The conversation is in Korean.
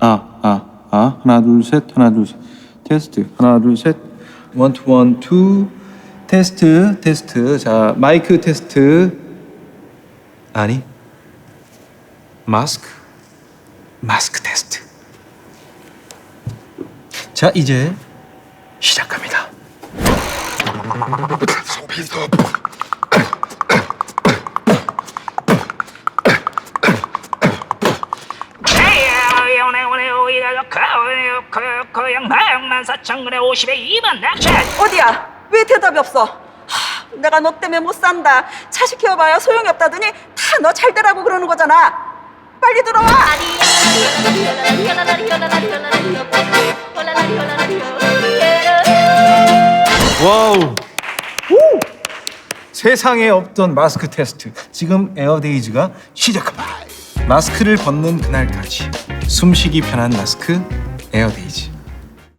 아, 아, 아. 하나, 둘, 셋. 하나, 둘, 셋. 테스트. 하나, 둘, 셋. 원, 투, 원, 투. 테스트, 테스트. 자, 마이크 테스트. 아니. 마스크. 마스크 테스트. 자, 이제 시작합니다. 고양만 사천근에 50에 2만 낙찰 어디야? 왜 대답이 없어? 하, 내가 너 때문에 못 산다. 차 시켜봐야 소용이 없다더니 다 너 잘 되라고 그러는 거잖아. 빨리 들어와. 와우. 세상에 없던 마스크 테스트. 지금 에어데이즈가 시작합니다. 마스크를 벗는 그날까지 숨쉬기 편한 마스크 에어데이즈.